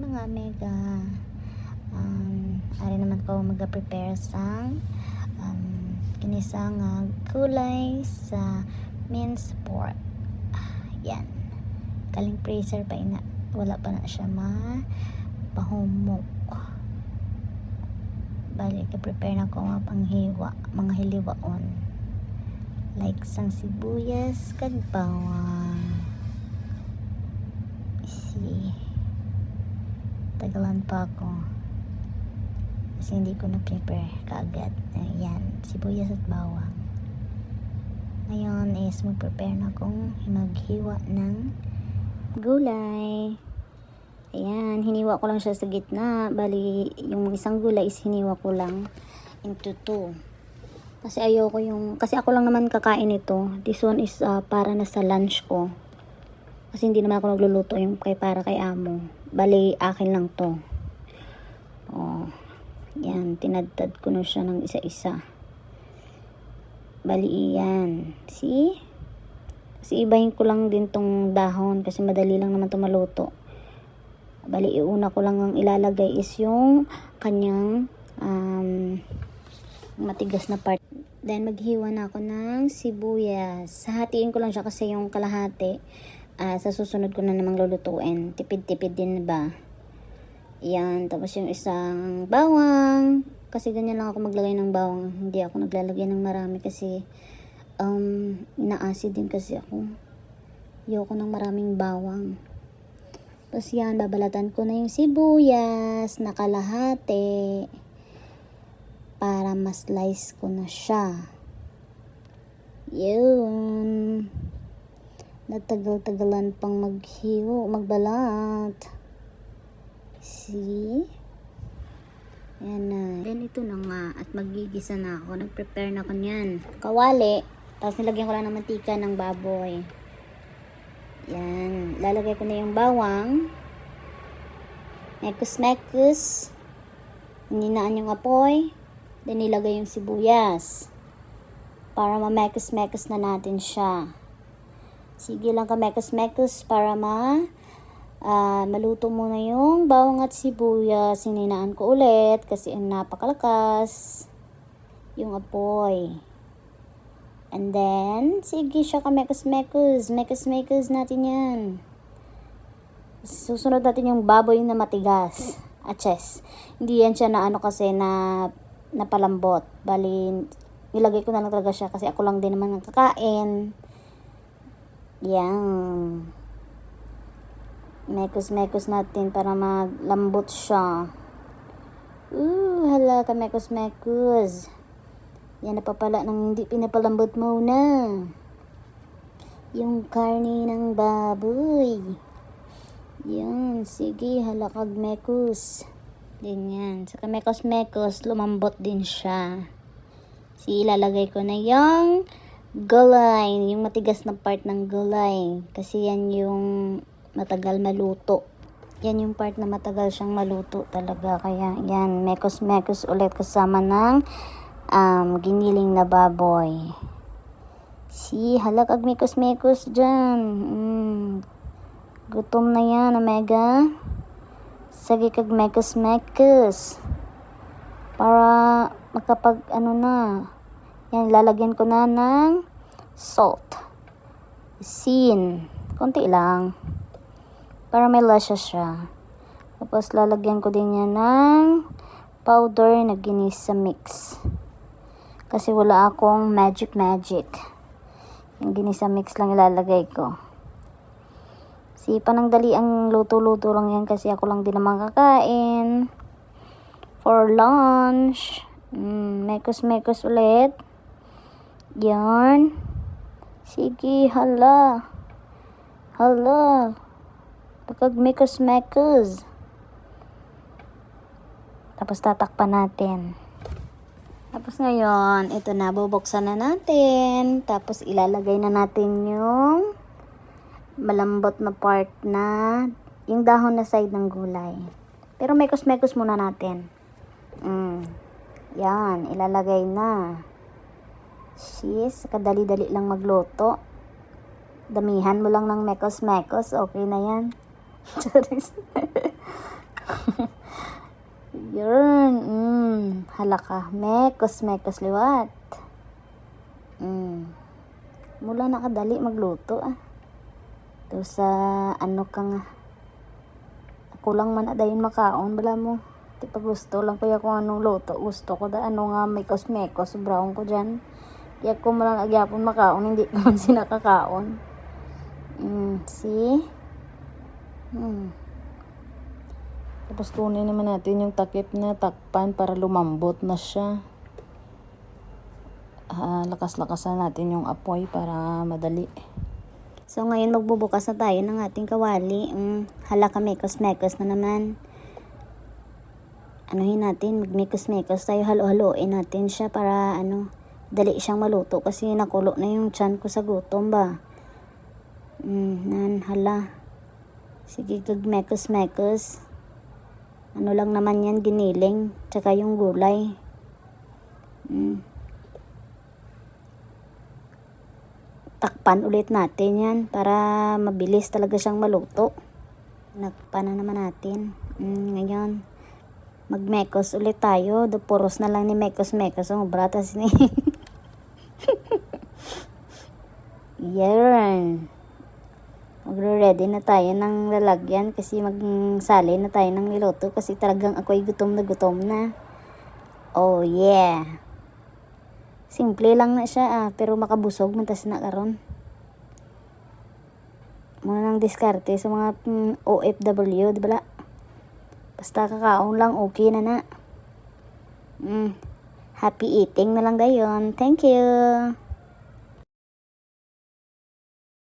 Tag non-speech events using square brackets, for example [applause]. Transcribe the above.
mga mega. Um, ari naman ko mag-prepare sang um, kinisang uh, gulay sa minced pork. Ah, Yan. Kaling freezer pa ina. Wala pa na siya ma pahumok. Bali, prepare na ko mga panghiwa, mga hiliwaon. Like sang sibuyas, kag bawang. See. Tagalan pa ako. Kasi hindi ko na-prepare kaagad. Ayan, sibuyas at bawang. Ngayon is mag-prepare na akong maghiwa ng gulay. Ayan, hiniwa ko lang siya sa gitna. Bali, yung isang gulay is hiniwa ko lang into two. Kasi ayoko yung, kasi ako lang naman kakain ito. This one is ah, para na sa lunch ko. Kasi hindi naman ako nagluluto yung kay para kay amo. Bali, akin lang to. Oh, yan, tinadtad ko na siya ng isa-isa. Bali, yan. See? Kasi ibahin ko lang din tong dahon kasi madali lang naman to maluto. Bali, iuna ko lang ang ilalagay is yung kanyang um, matigas na part. Then, maghiwa na ako ng sibuyas. Hahatiin ko lang siya kasi yung kalahati. Ah, sa susunod ko na namang lulutuin. Tipid-tipid din ba? Yan. Tapos yung isang bawang. Kasi ganyan lang ako maglagay ng bawang. Hindi ako naglalagay ng marami kasi um, ina-acid din kasi ako. Ayoko ng maraming bawang. Tapos yan, babalatan ko na yung sibuyas na kalahati para ma-slice ko na siya. Yun. Natagal-tagalan pang maghiwo, magbalat. See? Yan na. Then ito na nga. At magigisa na ako. Nag-prepare na ko niyan. Kawali. Tapos nilagyan ko lang ng mantika ng baboy. Yan. Lalagay ko na yung bawang. Mekus-mekus. Hininaan yung apoy. Then nilagay yung sibuyas. Para ma-mekus-mekus na natin siya. Sige lang ka mekus-mekus para ma ah, maluto muna yung bawang at sibuyas. Hininaan ko ulit kasi napakalakas yung apoy. And then, sige siya ka mekus-mekus. Mekus-mekus natin yan. Susunod natin yung baboy na matigas. Aches. Hindi yan siya na ano kasi na napalambot. Bali, nilagay ko na lang talaga siya kasi ako lang din naman ang kakain. Yan. Mekos-mekos natin para maglambot siya. Ooh, hala ka mekos-mekos. Yan napapala ng hindi pinapalambot muna. Yung karne ng baboy. Yan, sige, halakag mekos. Din yan. Saka mekos-mekos, lumambot din siya. Si ilalagay ko na yung gulay, yung matigas na part ng gulay. Kasi yan yung matagal maluto. Yan yung part na matagal siyang maluto talaga. Kaya yan, mekos-mekos ulit kasama ng um, giniling na baboy. Si, halakag mekos-mekos dyan. Mm. Gutom na yan, Omega. Sige kag mekos-mekos. Para makapag ano na. Yan, lalagyan ko na ng salt. Sin. Konti lang. Para may lasya siya. Tapos lalagyan ko din yan ng powder na ginis sa mix. Kasi wala akong magic magic. Yung ginisa mix lang ilalagay ko. Sipa ng dali ang luto-luto lang yan kasi ako lang din naman kakain. For lunch. Mm, mekos-mekos ulit. Yan. Sige, hala. Hala. Pagkag mekos-mekos. Tapos tatakpan natin. Tapos ngayon, ito na, bubuksan na natin. Tapos ilalagay na natin yung malambot na part na yung dahon na side ng gulay. Pero mekos-mekos muna natin. Mm. Yan, ilalagay na. Sis, kadali-dali lang magluto. Damihan mo lang ng mekos-mekos, okay na yan. [laughs] [laughs] Yun. Mm. Hala ka. Mekos, mekos liwat. Mm. Mula nakadali magluto ah. To sa ano ka nga. Man adayin makaon. Bala mo. Di pa gusto lang kuya kung anong luto. Gusto ko da ano nga mekos, mekos. Brown ko dyan. Kaya ko mo lang agyapon makaon. Hindi ko man [laughs] sinakakaon. Mm. See? Hmm. Tapos kunin naman natin yung takip na takpan para lumambot na siya. Ah, lakas-lakasan natin yung apoy para madali. So ngayon magbubukas na tayo ng ating kawali. Mm, hala ka mekos-mekos na naman. Anuhin natin, magmekos-mekos tayo, halo-haloin natin siya para ano, dali siyang maluto kasi nakulo na yung tiyan ko sa gutom ba. Mm, nan, hala. Sige, kag mekos-mekos. Ano lang naman yan, giniling. Tsaka yung gulay. Mm. Takpan ulit natin yan para mabilis talaga siyang maluto. Nakpan na naman natin. Mm, ngayon, magmekos ulit tayo. Dupuros na lang ni mekos-mekos. Ang bratas ni. [laughs] Yan. Magre-ready na tayo ng lalagyan kasi magsali na tayo ng niluto kasi talagang ako'y gutom na gutom na. Oh yeah. Simple lang na siya ah, pero makabusog man tas na karon. Muna nang diskarte sa mga mm, OFW, di ba? Basta kakaon lang, okay na na. Mm. Happy eating na lang dayon. Thank you.